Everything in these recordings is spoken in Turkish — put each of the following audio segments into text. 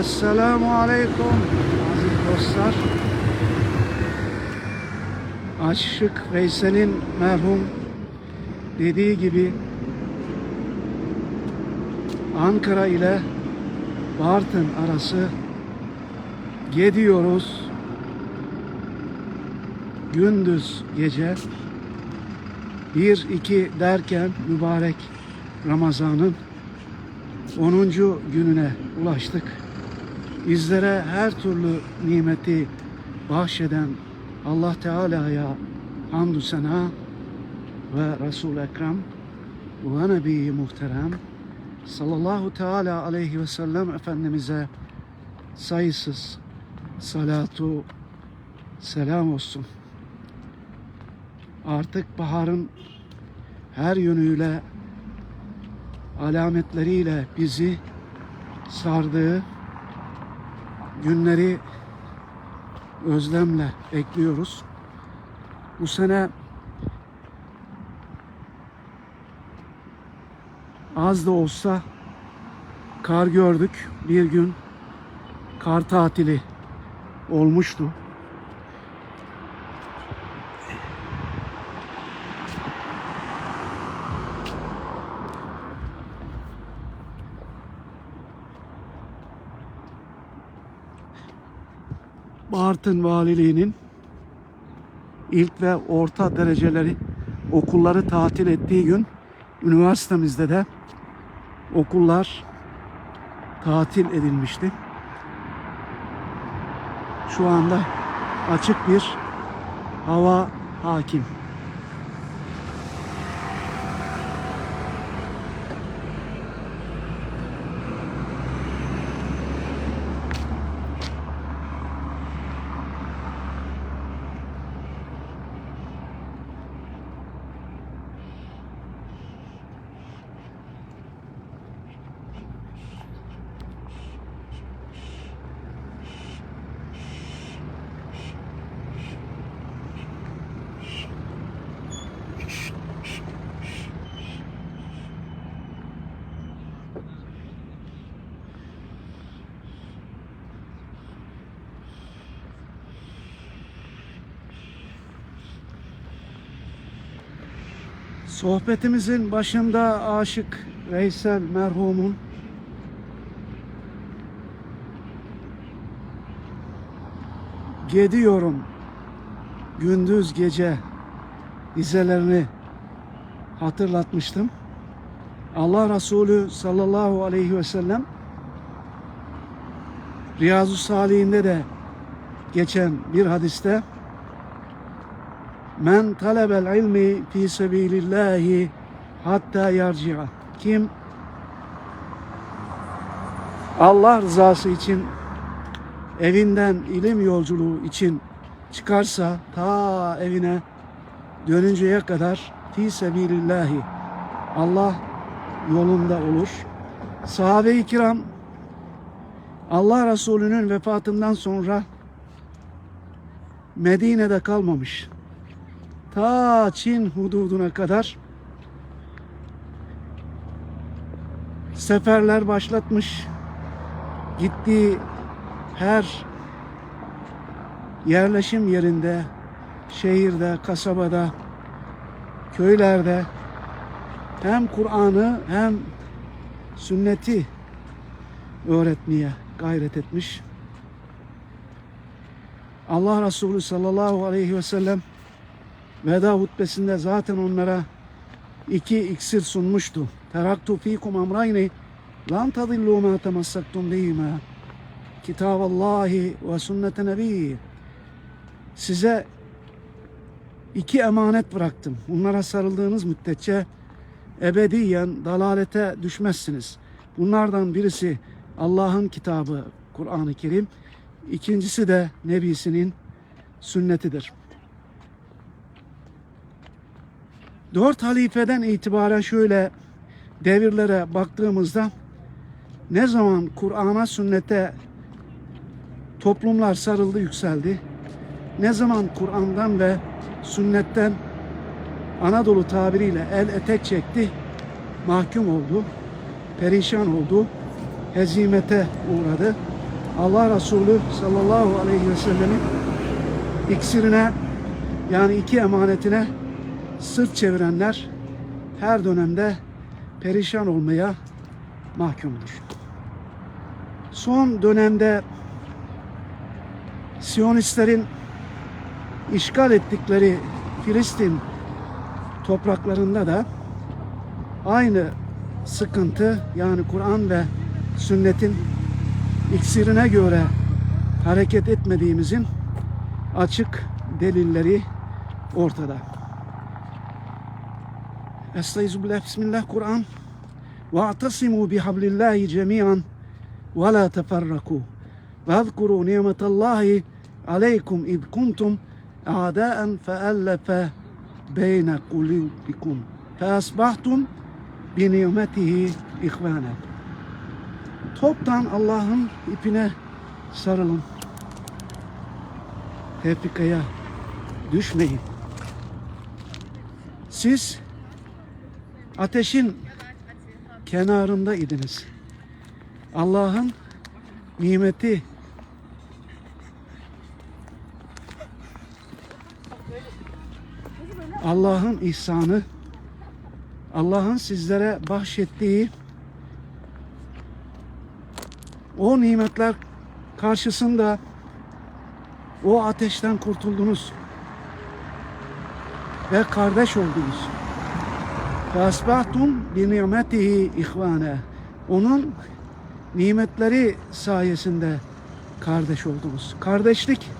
Esselamu Aleyküm aziz dostlar. Aşık Veysel'in merhum dediği gibi Ankara ile Bartın arası gidiyoruz. Gündüz gece bir iki derken mübarek Ramazan'ın 10. gününe ulaştık. Bizlere her türlü nimeti bahşeden Allah Teala'ya hamdü sena ve Resul Ekrem ve Nebi Muhterem sallallahu teala aleyhi ve sellem Efendimiz'e sayısız salatu selam olsun. Artık baharın her yönüyle alametleriyle bizi sardığı günleri özlemle bekliyoruz. Bu sene az da olsa kar gördük. Bir gün kar tatili olmuştu. Bartın Valiliği'nin ilk ve orta dereceleri okulları tatil ettiği gün üniversitemizde de okullar tatil edilmişti. Şu anda açık bir hava hakim. Sohbetimizin başında aşık Veysel merhumun Gidiyorum gündüz gece dizelerini hatırlatmıştım. Allah Resulü sallallahu aleyhi ve sellem Riyazu Salihinde de geçen bir hadiste Men talebel ilmi fi sebilillahi hatta yarci'a. Kim Allah rızası için evinden ilim yolculuğu için çıkarsa ta evine dönünceye kadar fi sebilillahi Allah yolunda olur. Sahabe-i kiram Allah Resulü'nün vefatından sonra Medine'de kalmamış. Ta Çin hududuna kadar seferler başlatmış. Gittiği her yerleşim yerinde, şehirde, kasabada, köylerde hem Kur'an'ı hem sünneti öğretmeye gayret etmiş. Allah Resulü sallallahu aleyhi ve sellem veda hutbesinde zaten onlara iki iksir sunmuştu. Teraktu fikum amrayni lan tadillu ma temassaktum bihima. Kitaballahi ve sünnete nebiyyi. Size iki emanet bıraktım. Bunlara sarıldığınız müddetçe ebediyen dalalete düşmezsiniz. Bunlardan birisi Allah'ın kitabı Kur'an-ı Kerim. İkincisi de Nebisinin sünnetidir. Dört halifeden itibaren şöyle devirlere baktığımızda ne zaman Kur'an'a, sünnete toplumlar sarıldı, yükseldi. Ne zaman Kur'an'dan ve sünnetten Anadolu tabiriyle el etek çekti, mahkum oldu, perişan oldu, hezimete uğradı. Allah Resulü sallallahu aleyhi ve sellemin iksirine yani iki emanetine sırt çevirenler her dönemde perişan olmaya mahkumdur. Son dönemde Siyonistlerin işgal ettikleri Filistin topraklarında da aynı sıkıntı yani Kur'an ve sünnetin iksirine göre hareket etmediğimizin açık delilleri ortada. Estaizubillah Bismillah Kur'an وَاَعْتَصِمُوا بِحَبْلِ اللّٰهِ جَمِيعًا وَلَا تَفَرَّقُوا وَاذْكُرُوا نِعْمَةَ اللّٰهِ عَلَيْكُمْ اِذْ كُنْتُمْ اَعْدَاءً فَأَلَّفَ بَيْنَ قُلُوبِكُمْ فَأَصْبَحْتُمْ بِنِعْمَتِهِ اِخْوَانًا Toptan Allah'ın ipine sarılın. Tefrikaya düşmeyin. Siz ateşin kenarında idiniz. Allah'ın nimeti Allah'ın ihsanı Allah'ın sizlere bahşettiği o nimetler karşısında o ateşten kurtuldunuz ve kardeş oldunuz. Fasbahtum bi nimetihi ihvane. Onun nimetleri sayesinde kardeş oldunuz. Kardeşlik,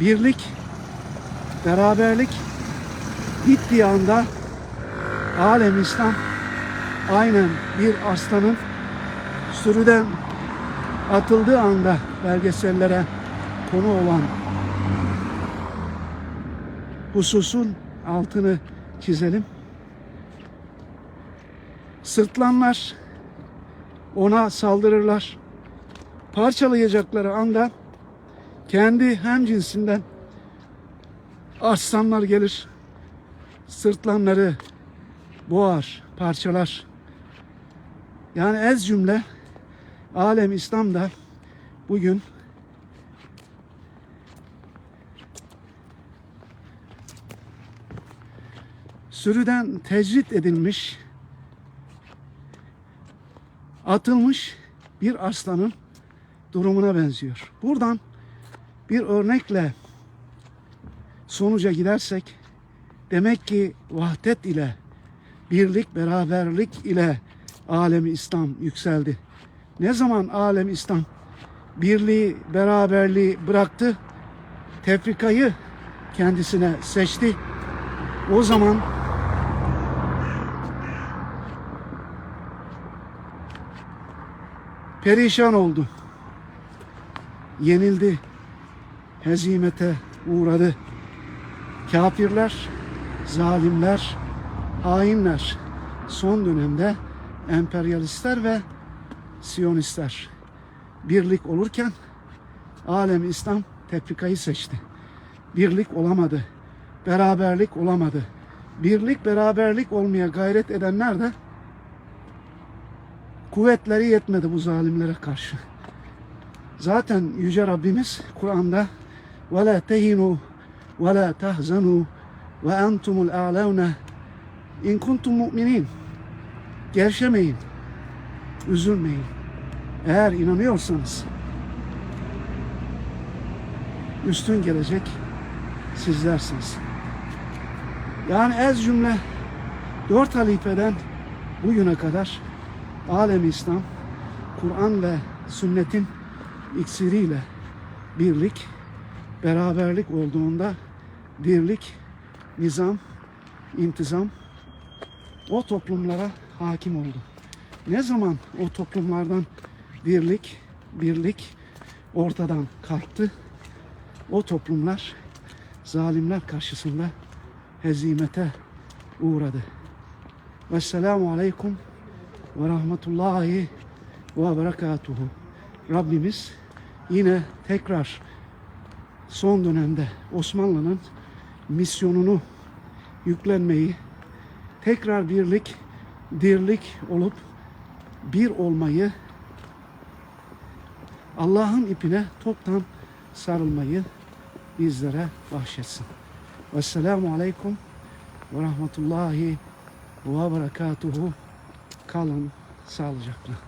birlik, beraberlik bittiği anda alem İslam aynen bir aslanın sürüden atıldığı anda belgesellere konu olan hususun altını çizelim. Sırtlanlar ona saldırırlar. Parçalayacakları anda kendi hem cinsinden aslanlar gelir. Sırtlanları boğar, parçalar. Yani ez cümle alem İslam'da bugün sürüden tecrit edilmiş atılmış bir aslanın durumuna benziyor. Buradan bir örnekle sonuca gidersek demek ki vahdet ile birlik, beraberlik ile alemi İslam yükseldi. Ne zaman alem İslam birliği, beraberliği bıraktı, tefrikayı kendisine seçti. O zaman perişan oldu. Yenildi. Hezimete uğradı. Kafirler, zalimler, hainler son dönemde emperyalistler ve siyonistler birlik olurken alem İslam tefrikayı seçti. Birlik olamadı. Beraberlik olamadı. Birlik beraberlik olmaya gayret edenler de kuvvetleri yetmedi bu zalimlere karşı. Zaten Yüce Rabbimiz Kur'an'da وَلَا تَهِنُوا وَلَا تَحْزَنُوا وَاَنْتُمُ الْاَعْلَوْنَ اِنْ كُنْتُمْ مُؤْمِنِينَ Gevşemeyin, üzülmeyin. Eğer inanıyorsanız üstün gelecek sizlersiniz. Yani ez cümle dört halifeden bugüne kadar alem İslam Kur'an ve sünnetin iksiriyle birlik, beraberlik olduğunda birlik, nizam, intizam o toplumlara hakim oldu. Ne zaman o toplumlardan birlik, birlik ortadan kalktı, o toplumlar zalimler karşısında hezimete uğradı. Vesselamu aleyküm ve rahmetullahi ve berekatuhu. Rabbimiz yine tekrar son dönemde Osmanlı'nın misyonunu yüklenmeyi, tekrar birlik, dirlik olup bir olmayı Allah'ın ipine toptan sarılmayı bizlere bahşetsin. Vesselamu Aleyküm ve Rahmetullahi ve Berekatuhu. Kalın sağlıcakla.